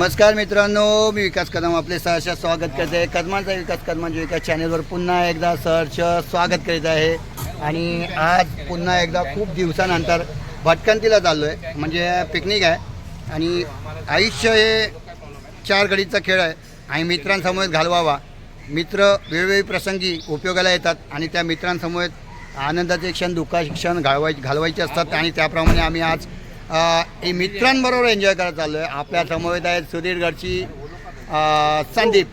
नमस्कार मित्रांनो मी विकास कदम आपले सहर्ष स्वागत करते. कदमांचा विकास कदमांच्या विकास चॅनेलवर पुन्हा एकदा सहर्ष स्वागत करीत आहे. आणि आज पुन्हा एकदा खूप दिवसानंतर भटकंतीला चाललो आहे म्हणजे पिकनिक आहे. आणि आयुष्य हे चार घडीचा खेळ आहे. आणि मित्रांसमोर घालवावा. मित्र वेळोवेळी प्रसंगी उपयोगाला येतात. आणि त्या मित्रांसमोर आनंदाचे क्षण दुःखाचे क्षण घालवाय घालवायचे असतात. आणि त्याप्रमाणे आम्ही आज हे मित्रांबरोबर एन्जॉय करत चाललो आहे आपल्या समवेत आहेत सुधीर गडची संदीप.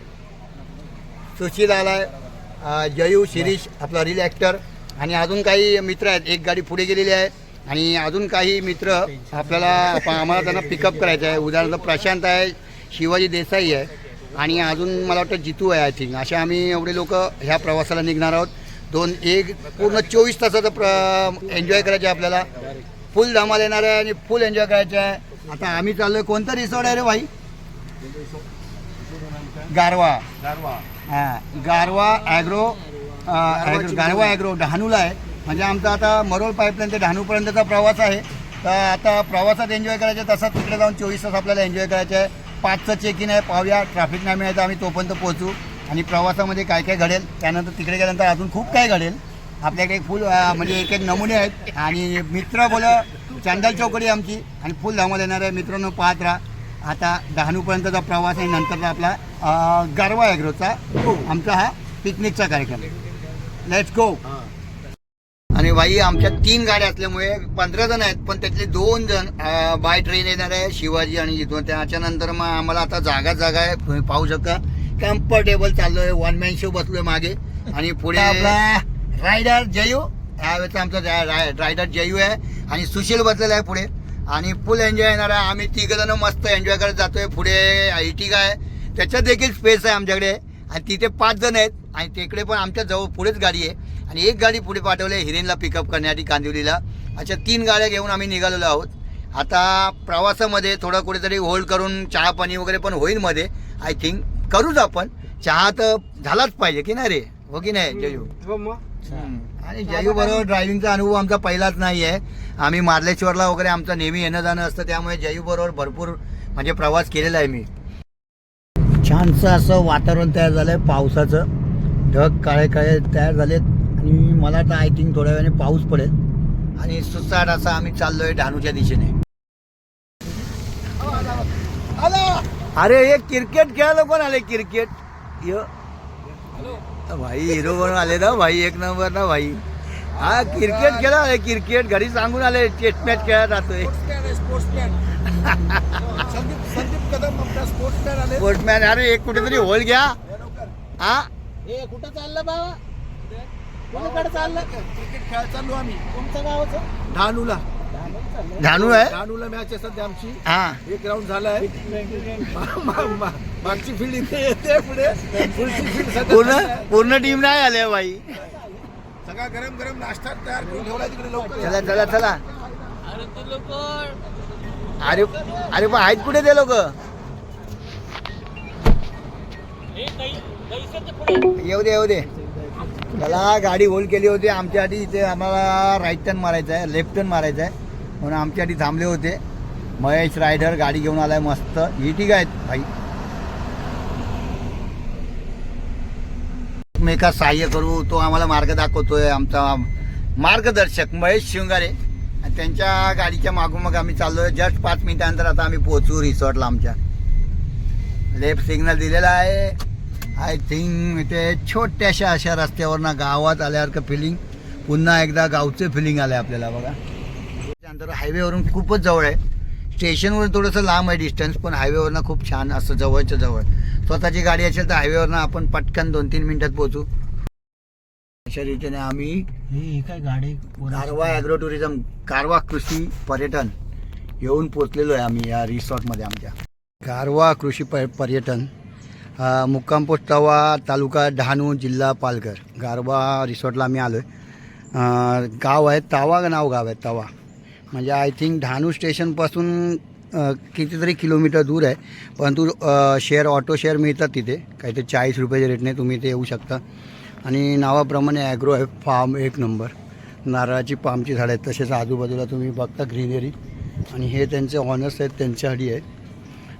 सुशील आलाय जयू शिरीष आपला रील ॲक्टर आणि अजून काही मित्र आहेत. एक गाडी पुढे गेलेली आहे. आणि अजून काही मित्र आपल्याला आम्हाला त्यांना पिकअप करायचं आहे. उदाहरणार्थ प्रशांत आहे शिवाजी देसाई आहे. आणि अजून मला वाटतं जितू आहे आय थिंक असे आम्ही एवढे लोक ह्या प्रवासाला निघणार आहोत. दोन एक पूर्ण चोवीस तासाचं प्र एन्जॉय करायचं आहे आपल्याला. फुल धमाल येणार आहे आणि फुल एन्जॉय करायचं आहे. आता आम्ही चाललोय कोणतं रिसॉर्ट आहे रे भाई? गारवा. हां गारवा ॲग्रो गारवा ॲग्रो डहाणूला आहे. म्हणजे आमचा आता मरोळ पाईपलाईन ते डहाणूपर्यंतचा प्रवास आहे. तर आता प्रवासात एन्जॉय करायचं आहे, तसंच तिकडे जाऊन चोवीस तास आपल्याला एन्जॉय करायचं आहे. पाचचं चेक इन आहे पाहूया. ट्रॅफिक नाही मिळायचं आम्ही तोपर्यंत पोहोचू. आणि प्रवासामध्ये काय काय घडेल त्यानंतर तिकडे गेल्यानंतर अजून खूप काय घडेल. आपल्याकडे फुल म्हणजे एक एक नमुने आहेत. आणि मित्र बोल चांदल चौकडी आमची. आणि फुल धमाल येणार आहे. मित्रांनो पाहत राहा. आता डहाणूपर्यंतचा प्रवास आहे. नंतरचा आपला गर्व गारवा ॲग्रोचा आमचा हा पिकनिकचा कार्यक्रम लेट्स गो आणि भाई आमच्या तीन गाड्या असल्यामुळे पंधरा जण आहेत. पण त्यातले दोन जण बाय ट्रेन येणार आहे. शिवाजी आणि जिथून त्याच्यानंतर मग आम्हाला आता जागा जागा आहे. तुम्ही पाहू शकता. कम्फर्टेबल चाललोय. वन मॅन शो बसलोय मागे. आणि पुढे रायडर जयू यावेळेचा आमचा रायडर जयू आहे. आणि सुशील बसलेला आहे पुढे. आणि फुल एन्जॉय येणार आहे आम्ही तिघंजणं मस्त एन्जॉय करत जातोय. पुढे आयटिका आहे. त्याच्यात देखील स्पेस आहे आमच्याकडे. आणि तिथे पाच जण आहेत. आणि तिकडे पण आमच्या जवळ पुढेच गाडी आहे. आणि एक गाडी पुढे पाठवली आहे हिरेनला पिकअप करण्यासाठी कांदिवलीला. अशा तीन गाड्या घेऊन आम्ही निघालेलो आहोत. आता प्रवासामध्ये थोडं कुठेतरी होल्ड करून चहा पाणी वगैरे पण होईल मध्ये. आय थिंक करूच आपण. चहा तर झालाच पाहिजे की नाही रे? हो की नाही जयू? आणि जयू बरोबर ड्रायव्हिंगचा अनुभव आमचा पहिलाच नाही आहे. आम्ही मार्लेश्वरला वगैरे आमचं नेहमी येणं जाणं असतं त्यामुळे जयू बरोबर भरपूर म्हणजे प्रवास केलेला आहे मी. छानसं असं वातावरण तयार झालं आहे पावसाचं. ढग काळे काळे तयार झालेत. आणि मला तर आय थिंक थोड्या वेळाने पाऊस पडेल. आणि सुसाट असा आम्ही चाललोय डहाणूच्या दिशेने. अरे हे क्रिकेट खेळायला कोण आले क्रिकेट? य भाई हिरो बनून आले ना भाई एक नंबर ना भाई. हा क्रिकेट खेळा आले क्रिकेट घरी सांगून आले टेस्ट मॅच खेळत जातोय. संदीप कदम आपला स्पोर्ट्समॅन अरे एक कुठेतरी होल घ्या. हा हे? कुठं चाललं बाबा? कोणीकडे चाललं? क्रिकेट खेळायला चाललो आम्ही. तुमचं गावचं? धानूला. धानू आहे? धानूला मॅच आहे सध्या आमची. हा. एक राऊंड झालाय. मा- मा- मा- मागची फील्ड इथे येते पुढे. पुढची फील्ड सध्या पूर्ण झाली आहे. पूर्ण टीम नाही आले भाई. सगळा गरम गरम नाश्ता तयार करून ठेवला तिकडे लवकर चला चला चला. अरे अरे पण आहेत कुठे ते लोक? येऊ दे येऊ दे. त्याला गाडी होल्ड केली होती. आमच्यासाठी इथे आम्हाला राईट टर्न मारायचा आहे लेफ्ट टर्न मारायचा आहे. म्हणून आमच्यासाठी थांबले होते. महेश रायडर गाडी घेऊन आलाय मस्त. ही ठीक आहेत भाई. एकमेका सहाय्य करू तो आम्हाला मार्ग दाखवतोय आमचा मार्गदर्शक महेश शिवंगारे. त्यांच्या गाडीच्या मागोमाग आम्ही चाललोय. जस्ट पाच मिनिटानंतर आता आम्ही पोहोचू रिसॉर्टला आमच्या. लेफ्ट सिग्नल दिलेला आहे. आय थिंक ते छोट्याशा अशा रस्त्यावरनं गावात आल्यासारखं फिलिंग पुन्हा एकदा गावचं फिलिंग आलं आपल्याला बघा. त्यानंतर हायवेवरून खूपच जवळ आहे. स्टेशनवरून थोडंसं लांब आहे डिस्टन्स पण हायवेवरनं खूप छान असं जवळच्या जवळ स्वतःची गाडी असेल तर हायवेवरनं आपण पटकन दोन तीन मिनिटात पोहोचू. अशा रीतीने आम्ही काय गाडी कारवा ॲग्रो टुरिझम कारवा कृषी पर्यटन येऊन पोचलेलो आहे आम्ही या रिसॉर्टमध्ये आमच्या. कारवा कृषी प पर्यटन अ, मुक्काम पोस्ट तवा तालुका डहाणू जिल्हा पालघर. गारवा रिसॉर्टला आम्ही आलो आहे गाव आहे तावा नाव गाव आहे तवा. म्हणजे आय थिंक डहाणू स्टेशनपासून कितीतरी किलोमीटर दूर आहे. परंतु शेअर ऑटो शेअर मिळतात तिथे. काहीतरी चाळीस रुपयाच्या रेटने तुम्ही इथे येऊ शकता. आणि नावाप्रमाणे ॲग्रो आहे फार्म एक नंबर नारळाची पामची झाडं आहेत. तसेच आजूबाजूला तुम्ही बघता ग्रीनरी आणि हे त्यांचे ऑनर्स आहेत त्यांच्यासाठी आहे.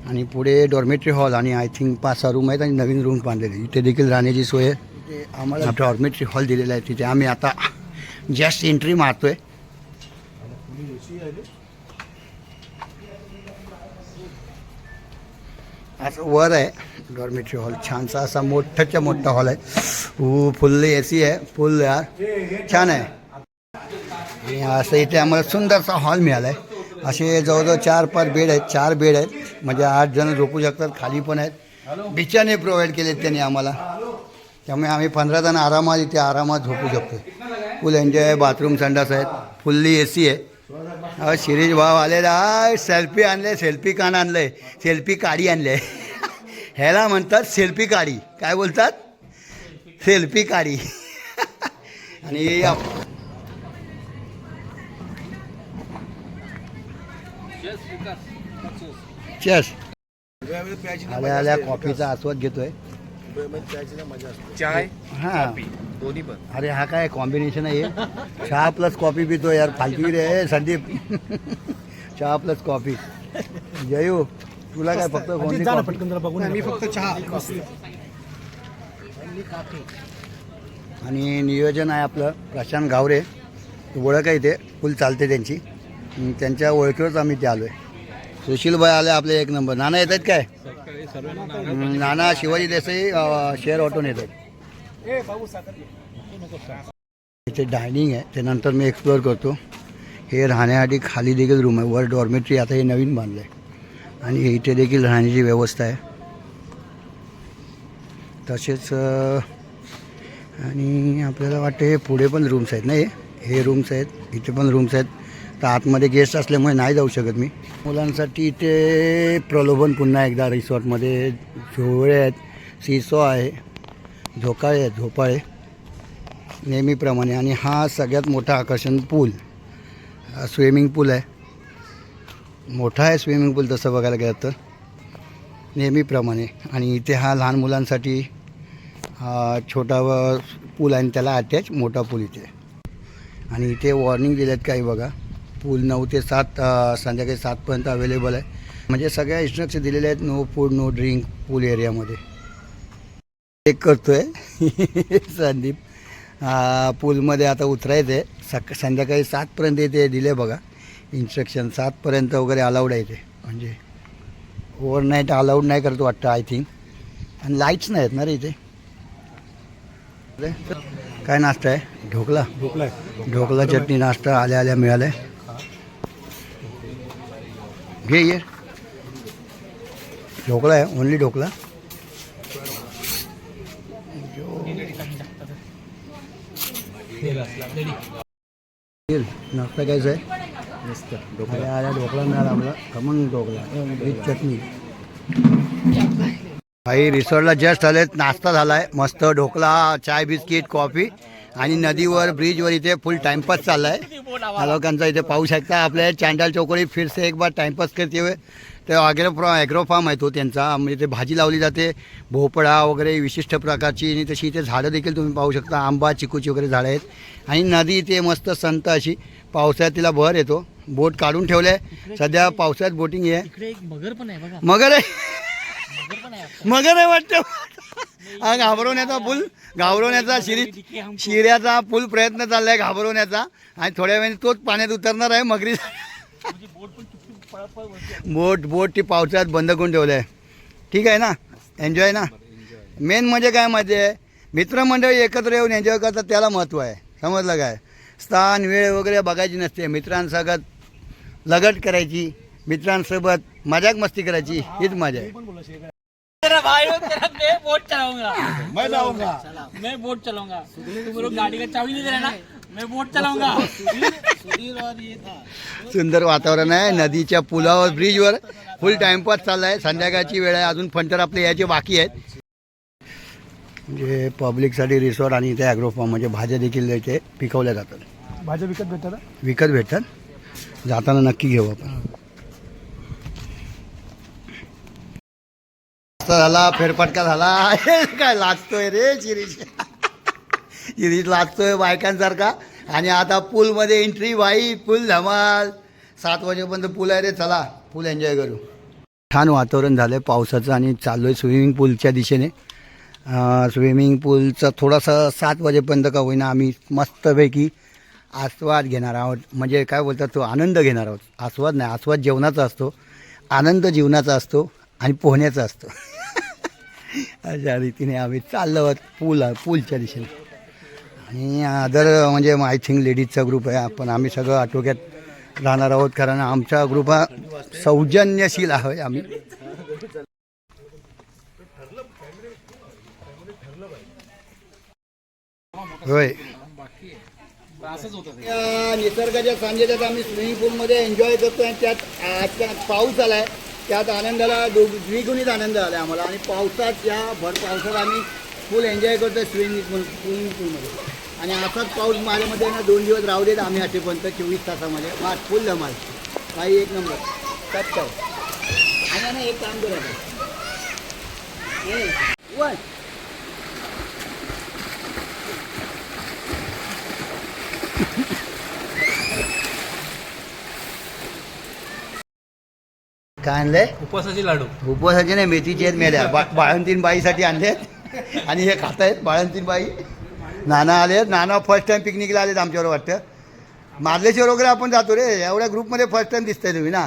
आणि पुढे डॉर्मेटरी हॉल आणि आय थिंक पाच सहा रूम आहेत आणि नवीन रूम बांधलेले इथे देखील राहण्याची सोय आहे. आम्हाला डॉर्मेटरी हॉल दिलेला आहे तिथे. आम्ही आता जस्ट एंट्री मारतोय. असं वर आहे. डॉर्मेटरी हॉल छानसा असा मोठाच्या मोठा हॉल आहे. हो फुल ए सी आहे. फुल यार. छान आहे. आणि असं इथे आम्हाला सुंदरसा हॉल मिळाला आहे असे जवळजवळ चार पाच बेड आहेत. चार बेड आहेत. म्हणजे आठ जण झोपू शकतात. खाली पण आहेत. बिचाने प्रोव्हाइड केले त्यांनी आम्हाला. त्यामुळे आम्ही पंधरा जण आरामात इथे आरामात झोपू शकतो. फुल एन्जॉय बाथरूम संडास आहेत. फुल्ली ए सी आहे. अहो, शिरीष भाव आलेला सेल्फी आणले सेल्फी कान आणलंय सेल्फी काडी आणले. ह्याला म्हणतात सेल्फी काडी. काय बोलतात? सेल्फी काडी. आणि चेस आल्या आल्या कॉफीचा आस्वाद घेतोय. चाय हा. दोन्ही पण. अरे हा काय कॉम्बिनेशन आहे? हे? चहा प्लस कॉफी पितो यार फालतू रे संदीप. चहा प्लस कॉफी जयू तुला काय फक्त? मी फक्त चहा. आणि नियोजन आहे आपलं प्रशांत गावरे. ओळख आहे इथे फुल चालते त्यांची. अं, त्यांच्या ओळखीवरच आम्ही ते आलो आहे सुशीलभाई आले आपले एक नंबर. नाना येत आहेत काय? नाना शिवाजी देसाई शेअर ऑटोन येत आहेत. इथे डायनिंग आहे. ते नंतर मी एक्सप्लोअर करतो. हे राहण्यासाठी खाली देखील रूम आहे. वर डॉर्मेटरी आता हे नवीन बांधलं आहे आणि इथे देखील राहण्याची व्यवस्था आहे. तसेच आणि आपल्याला वाटतं हे पुढे पण रूम्स आहेत ना हे? हे रूम्स आहेत. इथे पण रूम्स आहेत. तर आतमध्ये गेस्ट असल्यामुळे नाही जाऊ शकत मी. मुलांसाठी इथे प्रलोभन पुन्हा एकदा रिसॉर्टमध्ये. झोळे आहेत सिसो आहे झोकाळे आहेत झोपाळे. नेहमीप्रमाणे. आणि हा सगळ्यात मोठा आकर्षण पूल स्विमिंग पूल आहे. मोठा आहे स्विमिंग पूल तसं बघायला गेलं तर. नेहमीप्रमाणे. आणि इथे हा लहान मुलांसाठी छोटा पूल आहे आणि त्याला अटॅच मोठा पूल इथे. आणि इथे वॉर्निंग दिल्यात काही बघा. पूल नऊ ते सात संध्याकाळी सातपर्यंत अवेलेबल आहे. म्हणजे सगळ्या इन्स्ट्रक्शन दिलेले आहेत no food no drink pool एरियामध्ये चेक करतोय. संदीप आ, पूलमध्ये आता उतरायचं आहे सक संध्याकाळी सातपर्यंत इथे दिले बघा. इन्स्ट्रक्शन सातपर्यंत वगैरे अलाउड आहे ते म्हणजे ओव्हरनाईट अलाउड नाही करतो वाटतं आय थिंक आणि लाईट्स नाही आहेत ना रे इथे. काय नाश्ता आहे? ढोकला. ढोकला चटणी नाश्ता आल्या आल्या मिळालाय. घे ये. ढोकळा आहे ओनली येईल. नाश्ता कायचा आहे. आल्या आल्या ढोकळा मिळाला आम्हाला खमंग ढोकला. विथ चटणी. भाई रिसॉर्टला जस्ट आलेत. नाश्ता झालाय. मस्त ढोकला चाय बिस्किट कॉफी. आणि नदीवर ब्रिजवर इथे फुल टाइमपास चाललाय. लोकांचा इथे पाहू शकता आपल्या चांडाल चौकडी फिरसे एक बार टाइमपास करते हुए ते ॲग्रो ॲग्रो फार्म आहे तो त्यांचा. म्हणजे ते भाजी लावली जाते. भोपळा वगैरे विशिष्ट प्रकारची. आणि तशी इथे झाडं देखील तुम्ही पाहू शकता. आंबा चिकूची वगैरे झाडं आहेत. आणि नदी इथे मस्त संत अशी पावसाळ्यात तिला भर येतो. बोट काढून ठेवले सध्या पावसाळ्यात बोटिंग आहे. मगर पण आहे आहे. आहे मगर आहे वाटतं. हा घाबरवण्याचा पूल घाबरवण्याचा शिरी शिऱ्याचा पूल प्रयत्न चाललाय घाबरवण्याचा. आणि थोड्या वेळाने तोच पाण्यात उतरणार आहे मगरी बोट बोट ती पावसाळ्यात बंद करून ठेवलं आहे ठीक आहे ना? एन्जॉय ना? मेन म्हणजे काय माहिती आहे मित्रमंडळी एकत्र येऊन एन्जॉय करतात त्याला महत्त्व आहे. समजलं काय? स्थान वेळ वगैरे बघायची नसते. मित्रांसोबत लगट करायची मित्रांसोबत मजाक मस्ती करायची हीच मजा आहे. तेरा भाई हो तेरा मैं बोट चलाऊंगा। मैं जाऊंगा मैं बोट चलाऊंगा। तुम लोग गाड़ी का चाबी नहीं दे रहे ना? मैं बोट चलाऊंगा। सुंदर वातावरण आहे नदीच्या पुलावर ब्रिजवर फुल टाइमपास चाललाय. संध्याकाळची वेळ आहे. अजून फंटर आपले याचे बाकी आहेत. म्हणजे पब्लिकसाठी रिसॉर्ट आणि इथे ॲग्रो फार्म म्हणजे भाज्या देखील इथे पिकवल्या जातात. भाज्या विकत भेटतात? विकत भेटतात. जाताना नक्की घेऊ आपण. नाश्ता झाला फेरफटका झाला. हे काय लाचतोय रे शिरीष. शिरीष लाचतोय बायकांसारखा. आणि आता पूलमध्ये एंट्री बाई पूल धमाल. सात वाजेपर्यंत पूल आहे रे चला पूल एन्जॉय करू. छान वातावरण झालं आहे पावसाचं आणि चाललो आहे स्विमिंग पूलच्या दिशेने स्विमिंग पूलचा थोडासा सात वाजेपर्यंत का होईना आम्ही मस्तपैकी आस्वाद घेणार आहोत. म्हणजे काय बोलतात तो आनंद घेणार आहोत. आस्वाद नाही आस्वाद जेवणाचा असतो. आनंद जीवनाचा असतो आणि पोहण्याचा असतो. अशा रीतीने आम्ही चाललो आहोत पूल पूलच्या दिशेने. आणि अदर म्हणजे आय थिंक लेडीजचा ग्रुप आहे आपण आम्ही सगळं आटोक्यात राहणार आहोत कारण आमचा ग्रुप हा सौजन्यशील आहे आम्ही. होय. असंच होतं निसर्गाच्या सान्निध्यात आम्ही स्विमिंग पूलमध्ये एन्जॉय करतो आणि त्यात आजच्या पाऊस आला आहे त्यात आनंदाला दो द्विगुणित आनंद आला आम्हाला. आणि पावसात या भर पावसात आम्ही फुल एन्जॉय करतो स्विमिंग पूल स्विमिंग पूलमध्ये आणि असाच पाऊस माझ्यामध्ये ना दोन दिवस राहू देत आम्ही आठेपर्यंत चोवीस तासामध्ये. मात फुल धमाल. काही एक नंबर त्यात काय आणि ना एक काम करायचं वन. काय आणलंय? उपवासाचे लाडू. उपवासाचे नाही मेथीचे आहेत मेल्या. बा बाळंतीन बाईसाठी आणले आहेत आणि हे खात आहेत बाळंतीन बाई नाना आले आहेत नाना फर्स्ट टाइम पिकनिकला आलेत आमच्यावर वाटतं. मार्लेश्वर वगैरे आपण जातो रे. एवढ्या ग्रुपमध्ये फर्स्ट टाइम दिसतंय तुम्ही ना?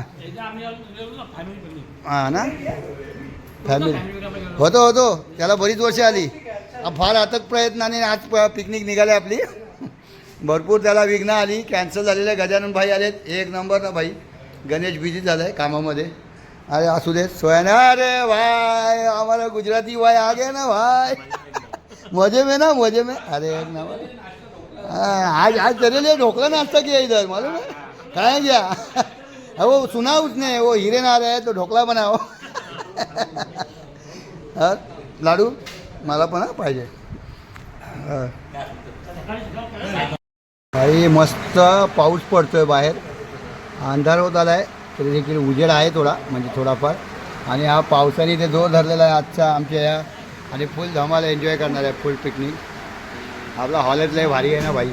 हां ना? फॅमिली होतो होतो. त्याला बरीच वर्ष आली. फार अथक प्रयत्नाने आज पिकनिक निघाली आपली. भरपूर त्याला विघ्न आली. कॅन्सल झालेले गजानन भाई आलेत. एक नंबर ना भाई. गणेश बिझी झालं आहे कामामध्ये. अरे असू दे. सोयाने अरे भाई आम्हाला गुजराती वाय आ ना भाई. मजे में ना मजे में. अरे ना आज आज तेरे ढोकला नाश्ता किया इधर मालूम है? काय? गया अब वो सुना उसने वो हीरे ना रहे तो ढोकला बनाओ. लाडू मला पण पाहिजे. हा. काही मस्त पाऊस पडतोय बाहेर. अंधार होत आला आहे तरी देखील उजेड आहे थोडा म्हणजे थोडाफार. आणि हा पावसाने ते जोर धरलेला आहे आजचा आमच्या या आणि फुल धमाल एन्जॉय करणार आहे फुल पिकनिक आपला लय भारी आहे ना भाई?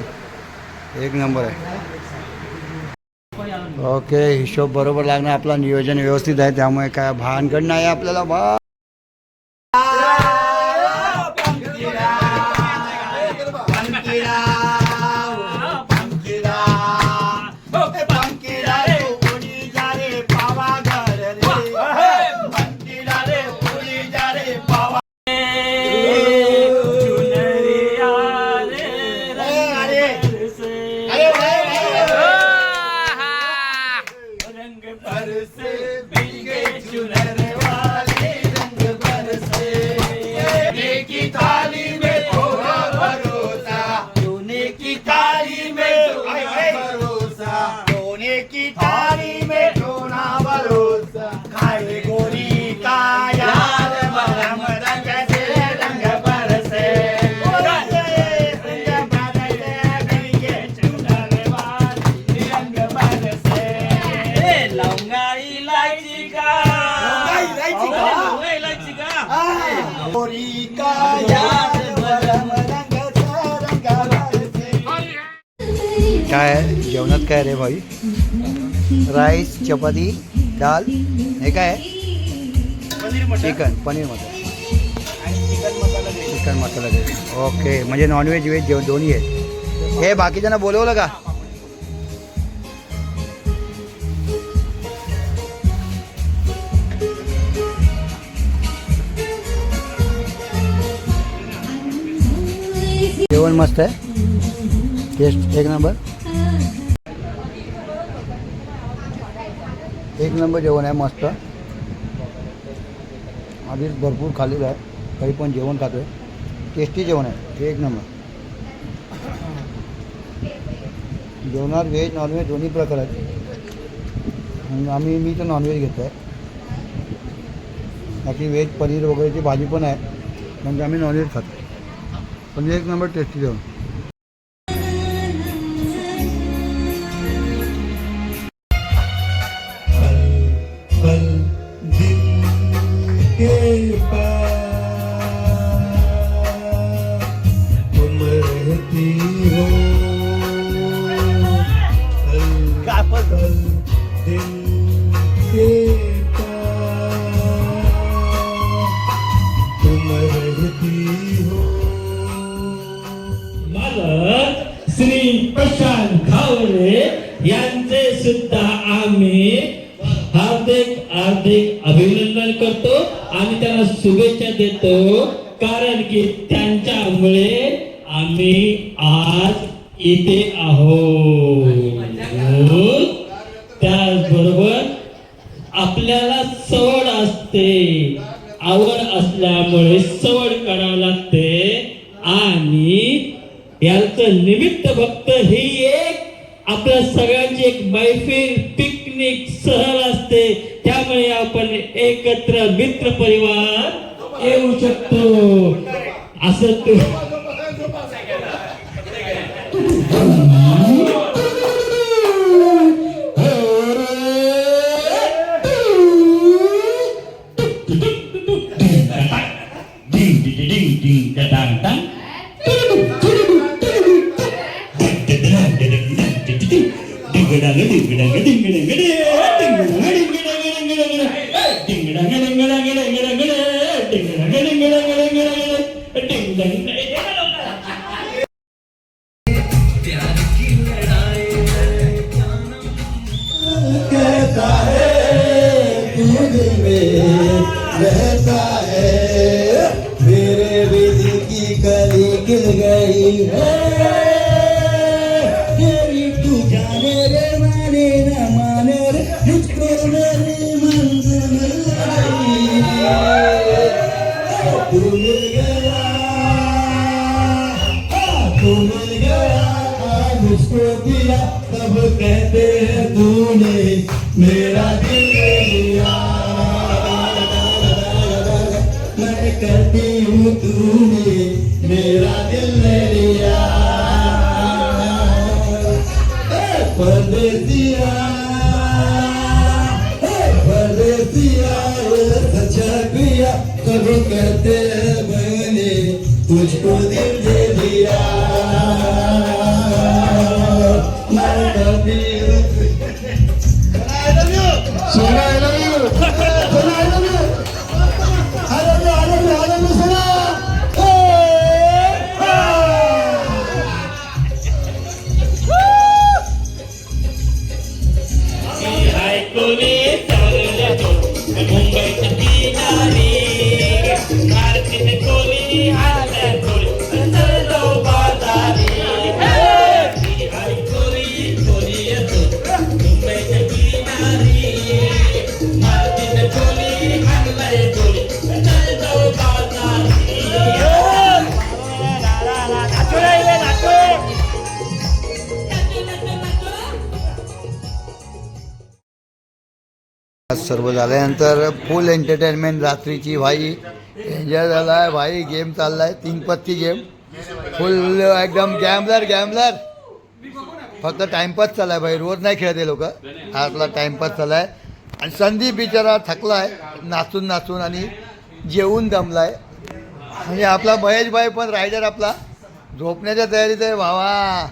एक नंबर आहे. ओके हिशोब बरोबर लागणार आपला नियोजन व्यवस्थित आहे त्यामुळे काय भानगड नाही आहे आपल्याला भा काय आहे? जेवणात काय रे भाई। राईस चपाती डाल हे? आहे? चिकन, पनीर मसाला। चिकन मसाला दे ओके म्हणजे नॉनव्हेज व्हेज जेवण दोन्ही आहे हे। बाकीच्यांना बोलवलं का जेवण मस्त आहे टेस्ट एक नंबर। एक नंबर जेवण आहे मस्त. आधीच भरपूर खाल्लेलं आहे. तरी पण जेवण खातो टेस्टी जेवण आहे. एक नंबर. जेवणात व्हेज, नॉनव्हेज दोन्ही प्रकार आणि आम्ही, मी तर नॉनव्हेज घेतो आहे बाकी व्हेज, पनीर वगैरेची भाजी पण आहे. म्हणजे आम्ही खातो एक नंबर टेस्टी जेवण. सुद्धा आम्ही हार्दिक हार्दिक अभिनंदन करतो आणि त्यांना शुभेच्छा देतो. कारण की त्यांच्यामुळे आम्ही आज इथे आहोत. त्याचबरोबर आपल्याला सवड असते. आवड असल्यामुळे सवड करावं लागते. आणि याच निमित्त भक्त ही आपल्या सगळ्यांची एक मैफिल पिकनिक सहल असते. त्यामुळे आपण एकत्र मित्र परिवार येऊ शकतो. असं तू விடங்கு திங்கிடங்கு திங்கிடங்கு परदेसिया ए, परदेसिया ये सच्चा पिया कब कहते हैं मैंने तुझको दिल दे दिया। मैं कभी सोना I love you. सोना सर्व झाल्यानंतर फुल एंटरटेनमेंट रात्रीची भाई एन्जॉय झाला आहे भाई गेम चाललाय तीन पत्ती गेम फुल एकदम गॅमलर गॅमलर फक्त टाइमपास आहे भाई रोज नाही खेळते लोक. आजला टाइमपास आहे आणि संदीप बिचारा आहे नाचून नाचून आणि जेवून दमलाय. आणि आपला महेश भाई पण रायडर आपला. झोपण्याच्या तयारीत आहे भावा.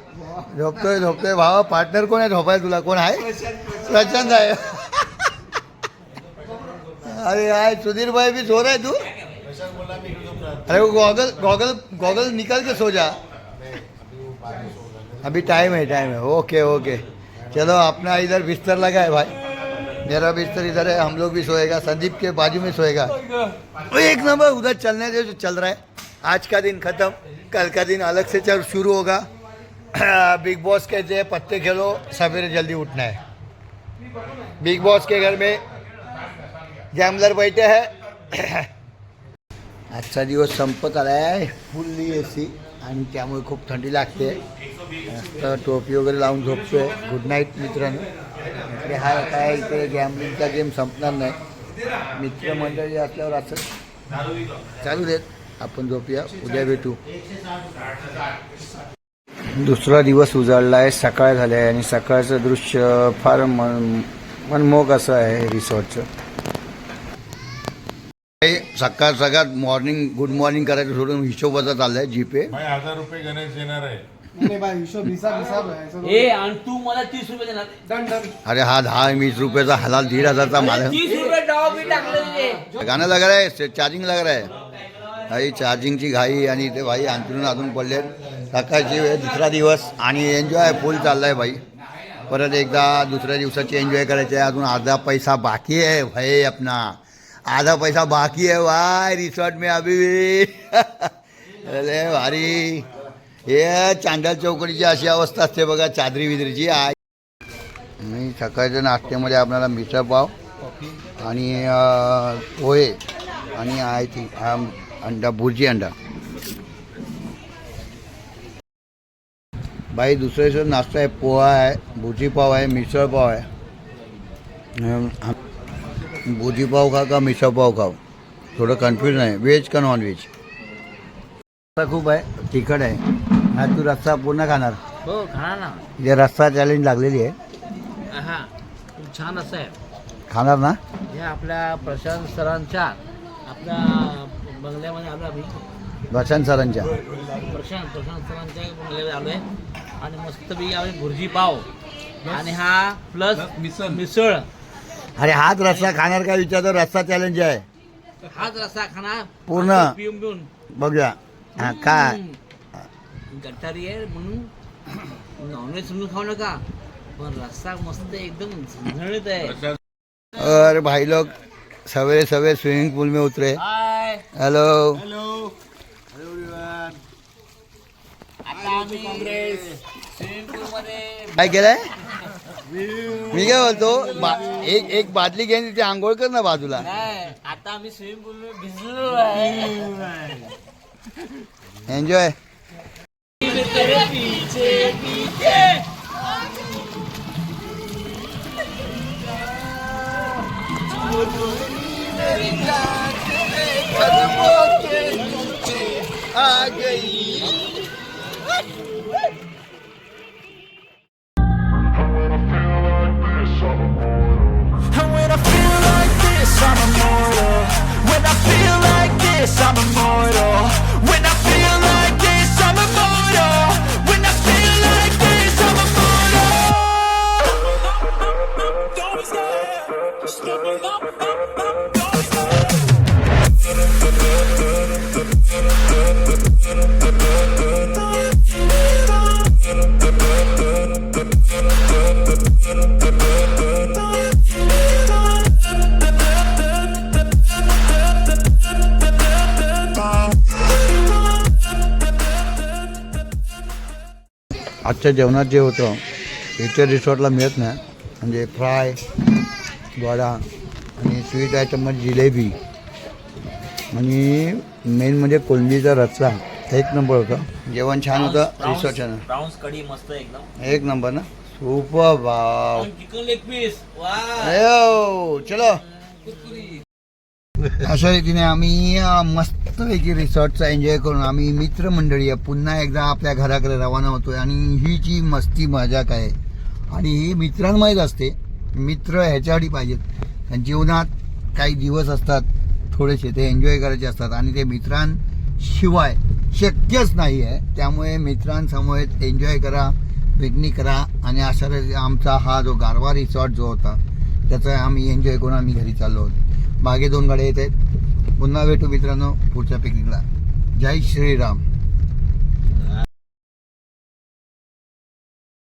झोपतोय झोपतोय. भावा पार्टनर कोण आहे झोपाय तुला? कोण आहे? प्रचंड आहे. अरे यार, सुधीर भाई भी सो रहा है तू? अरे वो गॉगल गॉगल गॉगल निकल के सो जा। अभी टाइम है टाइम है। ओके ओके चलो, अपना इधर बिस्तर लगा है भाई। मेरा बिस्तर इधर है, हम लोग भी सोएगा। संदीप के बाजू में सोएगा। एक नंबर, उधर चलने दे जो चल रहा है। आज का दिन खत्म। कल का दिन अलग से चल, शुरू होगा। बिग बॉस कहते हैं, पत्ते खेलो, सवेरे जल्दी उठना है। बिग बॉस के घर में गॅमलर बैठे आहे आजचा दिवस संपत आला आहे. फुल्ली ए सी आणि त्यामुळे खूप थंडी लागते. तर टोपी वगैरे लावून झोपतोय. गुड नाईट मित्रांनो. इकडे हा काय इकडे गॅमलिंगचा गेम संपणार नाही. मित्रमंडळी असल्यावर असं चालू देत. आपण झोपूया. उद्या भेटू. दुसरा दिवस उजाडला आहे. सकाळ झालं आहे आणि सकाळचं दृश्य फार मन मनमोहक असं आहे रिसॉर्टचं. सकाळ सकाळ मॉर्निंग गुड मॉर्निंग करायचं सोडून हिशोबाचा चाललाय जीपे भाई हजार रुपये गणेश येणार आहे. आहे. ए आणि तू मला तीस रुपये देणार. अरे हा दहा वीस रुपयाचा हलाल दीड हजारचा माल तीस रुपये डाव बी टाकले गाना लग रहा है चार्जिंग लग रहा है. काही चार्जिंगची घाई आणि ते भाई अंतरून अजून पडलेत. सकाळची वेळ दुसरा दिवस आणि एन्जॉय फुल चाललाय भाई. परत एकदा दुसऱ्या दिवसाची एन्जॉय करायची आहे. अजून अर्धा पैसा बाकी आहे भाई अपना. आधा पैसा बाकी है भाई रिसॉर्ट में अभी भी. अरे भारी. हे चांदल चौकडीची अशी अवस्था असते बघा चादरी विदरीची आहे मी सकाळच्या नाश्त्यामध्ये आपल्याला मिसळ पाव आणि पोहे आणि आय थिंक अंडा भुर्जी अंडा. बाई दुसऱ्या नाश्ता आहे पोहा आहे भुर्जी पाव आहे मिसळपाव आहे. अं, भुर्जी पाव खा का मिसळ पाव खाव? थोडं कन्फ्युजन आहे. व्हेज का नॉन व्हेज रस्सा खूप आहे. तिखट आहे. हा तू रस्सा पूर्ण खाणार. हो खा ना. जे रस्सा चॅलेंज लागलेली आहे. हा खूप छान असं आहे. खाणार ना? हे आपल्या प्रशांत सरांच्या आपल्या बंगल्यामध्ये आलो आम्ही. प्रशांत सरांच्या. प्रशांत प्रशांत सरांच्या बंगल्यामध्ये आलो आहे. आणि मस्तपैकी आम्ही भुर्जी पाव. आणि हा प्लस मिसळ. मिसळ. अरे हाच रस्सा खाणार काय विचारतो? रस्सा चॅलेंज आहे. हाच रस्सा खाना पूर्ण. पिऊन पिऊन. बघूया. हा काय गट्टारी आहे म्हणून नॉनव्हेज समजून खाऊ नका. पण रस्सा मस्त एकदम झणझणीत आहे. और भाई लोग सवेरे सवेरे स्विमिंग पूल में उतरे. हाय हेलो हॅलो आता आम्ही काँग्रेस स्विमिंग पूल मध्ये काय केलंय मी काय बोलतो बा- एक एक बादली घेऊन तिथे आंघोळ कर ना बाजूला नाही आता आम्ही स्विमिंग पूल मध्ये भिजलो आहे एन्जॉय तेरे पीछे पीछे And when I feel like this, I'm immortal. When I feel like this, I'm immortal. When I आजच्या जेवणात जे होतं इथे रिसॉर्टला मिळत नाही. म्हणजे फ्राय वडा आणि स्वीट आयटममध्ये जिलेबी. आणि मेन म्हणजे कोलंबीचा रस्सा एक नंबर होतं. जेवण छान होतं रिसॉर्टच्या प्राऊन्स कढी मस्त एकदम. एक नंबर ना. सुपर भाव चिकन लेग पीस चलो. अशा रीतीने आम्ही मस्तपैकी रिसॉर्टचा एन्जॉय करून आम्ही मित्रमंडळी आहे, पुन्हा एकदा आपल्या घराकडे रवाना होतोय आणि ही जी मस्ती मजाक आहे. आणि ही मित्रांमाहीत असते. मित्र ह्याच्यासाठी पाहिजेत. कारण जीवनात काही दिवस असतात थोडेसे ते एन्जॉय करायचे असतात आणि ते मित्रांशिवाय शक्यच नाही आहे. त्यामुळे मित्रांसमोर एन्जॉय करा पिकनिक करा आणि अशा आमचा हा जो गारवा रिसॉर्ट जो होता त्याचा आम्ही एन्जॉय करून आम्ही घरी चाललो आहोत मागे दोन गाड्या येत आहेत. पुन्हा भेटू मित्रांनो पुढच्या पिकनिकला जय श्रीराम.